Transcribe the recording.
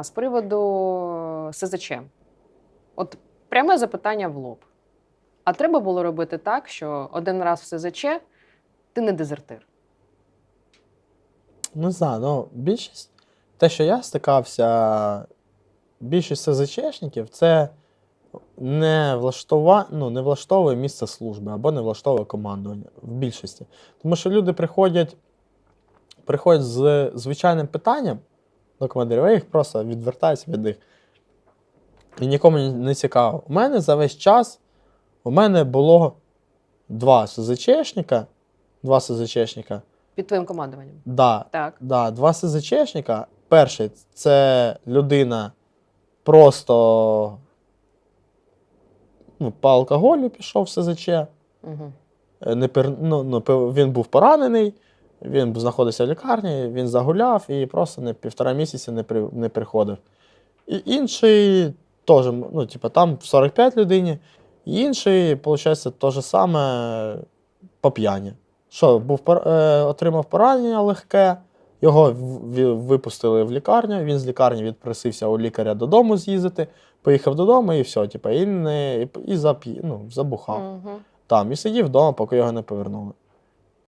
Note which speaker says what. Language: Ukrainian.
Speaker 1: Е, З приводу СЗЧ. От пряме запитання в лоб. А треба було робити так, що один раз в СЗЧ ти не дезертир.
Speaker 2: Не знаю, ну більшість, те, що я стикався, більшість СЗЧшників це не, влаштова... ну, не влаштовує місце служби або не влаштовує командування в більшості. Тому що люди приходять, приходять з звичайним питанням до командирів, а їх просто відвертаються від них. І нікому не цікаво. У мене за весь час у мене було два СЗЧшника, два СЗЧшника.
Speaker 1: Під твоїм командуванням.
Speaker 2: Да,
Speaker 1: Так.
Speaker 2: Да, два СЗЧшника. Перший це людина просто ну, по алкоголю пішов в СЗЧ.
Speaker 1: Угу.
Speaker 2: Не ну, ну, він був поранений, він знаходився в лікарні, він загуляв і просто не півтора місяці не, при, не приходив. І інший теж, ну, типу, там 45 людині, і інший, виходить, те ж саме по п'яні. Що, був, е, отримав поранення легке, його випустили в лікарню, він з лікарні відпросився у лікаря додому з'їздити, поїхав додому і все, типу, і, не, і, і зап'ї, ну, забухав
Speaker 1: Угу.
Speaker 2: там і сидів вдома, поки його не повернули.